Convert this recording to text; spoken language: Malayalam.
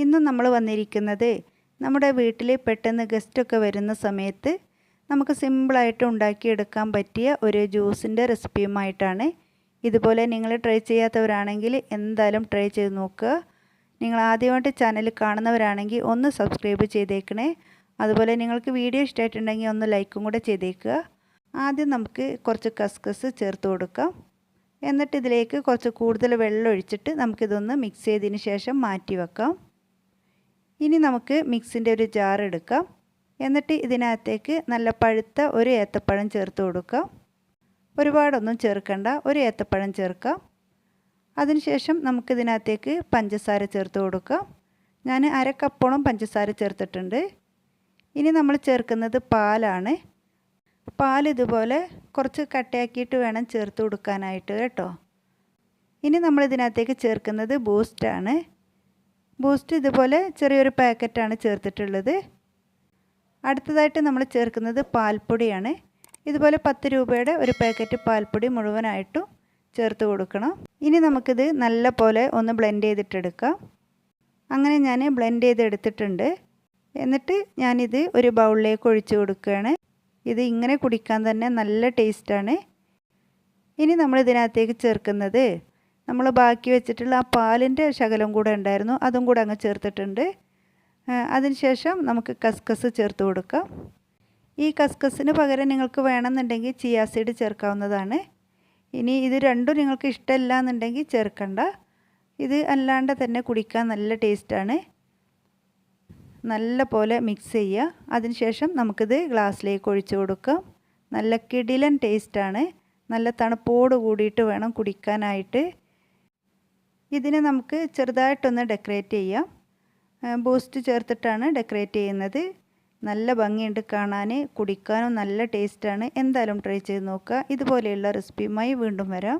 ഇന്ന് നമ്മൾ വന്നിരിക്കുന്നത് നമ്മുടെ വീട്ടിൽ പെട്ടെന്ന് ഗസ്റ്റൊക്കെ വരുന്ന സമയത്ത് നമുക്ക് സിമ്പിളായിട്ട് ഉണ്ടാക്കിയെടുക്കാൻ പറ്റിയ ഒരു ജ്യൂസിന്റെ റെസിപ്പിയുമായിട്ടാണ് ഇതുപോലെ നിങ്ങൾ ട്രൈ ചെയ്യാത്തവരാണെങ്കിൽ എന്തായാലും ട്രൈ ചെയ്ത് നോക്കുക. നിങ്ങൾ ആദ്യമായിട്ട് ചാനൽ കാണുന്നവരാണെങ്കിൽ ഒന്ന് സബ്സ്ക്രൈബ് ചെയ്തേക്കണേ. അതുപോലെ നിങ്ങൾക്ക് വീഡിയോ ഇഷ്ടമായിട്ടുണ്ടെങ്കിൽ ഒന്ന് ലൈക്കും കൂടെ ചെയ്തേക്കുക. ആദ്യം നമുക്ക് കുറച്ച് കസ്കസ് ചേർത്ത് കൊടുക്കാം. എന്നിട്ട് ഇതിലേക്ക് കുറച്ച് കൂടുതൽ വെള്ളം ഒഴിച്ചിട്ട് നമുക്കിതൊന്ന് മിക്സ് ചെയ്തതിന് ശേഷം മാറ്റി വെക്കാം. ഇനി നമുക്ക് മിക്സിന്റെ ഒരു ജാർ എടുക്കാം. എന്നിട്ട് ഇതിനകത്തേക്ക് നല്ല പഴുത്ത ഒരു ഏത്തപ്പഴം ചേർത്ത് കൊടുക്കാം. ഒരുപാടൊന്നും ചേർക്കണ്ട ഒരു ഏത്തപ്പഴം ചേർക്കാം. അതിനുശേഷം നമുക്കിതിനകത്തേക്ക് പഞ്ചസാര ചേർത്ത് കൊടുക്കാം. ഞാൻ അര പഞ്ചസാര ചേർത്തിട്ടുണ്ട്. ഇനി നമ്മൾ ചേർക്കുന്നത് പാലാണ്. പാൽ ഇതുപോലെ കുറച്ച് കട്ടയാക്കിയിട്ട് വേണം ചേർത്ത് കൊടുക്കാനായിട്ട് കേട്ടോ. ഇനി നമ്മൾ ഇതിനകത്തേക്ക് ചേർക്കുന്നത് ബൂസ്റ്റാണ്. ബൂസ്റ്റ് ഇതുപോലെ ചെറിയൊരു പാക്കറ്റാണ് ചേർത്തിട്ടുള്ളത്. അടുത്തതായിട്ട് നമ്മൾ ചേർക്കുന്നത് പാൽപ്പൊടിയാണ്. ഇതുപോലെ പത്ത് രൂപയുടെ ഒരു പാക്കറ്റ് പാൽപ്പൊടി മുഴുവനായിട്ടും ചേർത്ത് കൊടുക്കണം. ഇനി നമുക്കിത് നല്ല പോലെ ഒന്ന് ബ്ലെൻഡ് ചെയ്തിട്ടെടുക്കാം. അങ്ങനെ ഞാൻ ബ്ലെൻഡ് ചെയ്ത് എടുത്തിട്ടുണ്ട് എന്നിട്ട് ഞാനിത് ഒരു ബൗളിലേക്ക് ഒഴിച്ച് കൊടുക്കുകയാണ്. ഇത് ഇങ്ങനെ കുടിക്കാൻ തന്നെ നല്ല ടേസ്റ്റാണ്. ഇനി നമ്മൾ ഇതിനകത്തേക്ക് ചേർക്കുന്നത് നമ്മൾ ബാക്കി വെച്ചിട്ടുള്ള ആ പാലിന്റെ ശകലം കൂടെ ഉണ്ടായിരുന്നു. അതും കൂടെ അങ്ങ് ചേർത്തിട്ടുണ്ട്. അതിനുശേഷം നമുക്ക് കസ്കസ് ചേർത്ത് കൊടുക്കാം. ഈ കസ്കസിന് പകരം നിങ്ങൾക്ക് വേണമെന്നുണ്ടെങ്കിൽ ചിയാ സീഡ് ചേർക്കാവുന്നതാണ്. ഇനി ഇത് രണ്ടും നിങ്ങൾക്ക് ഇഷ്ടമല്ല എന്നുണ്ടെങ്കിൽ ചേർക്കണ്ട. ഇത് അല്ലാണ്ട് തന്നെ കുടിക്കാൻ നല്ല ടേസ്റ്റാണ്. നല്ല പോലെ മിക്സ് ചെയ്യുക. അതിനുശേഷം നമുക്കിത് ഗ്ലാസ്സിലേക്ക് ഒഴിച്ചു കൊടുക്കാം. നല്ല കിടിലൻ ടേസ്റ്റാണ്. നല്ല തണുപ്പോട് കൂടിയിട്ട് വേണം കുടിക്കാനായിട്ട്. ഇതിനെ നമുക്ക് ചെറുതായിട്ടൊന്ന് ഡെക്കറേറ്റ് ചെയ്യാം. ബൂസ്റ്റ് ചേർത്തിട്ടാണ് ഡെക്കറേറ്റ് ചെയ്യുന്നത്. നല്ല ഭംഗിയുണ്ട് കാണാൻ കുടിക്കാനും നല്ല ടേസ്റ്റാണ് എന്തായാലും ട്രൈ ചെയ്ത് നോക്കുക. ഇതുപോലെയുള്ള റെസിപ്പിയുമായി വീണ്ടും വരാം.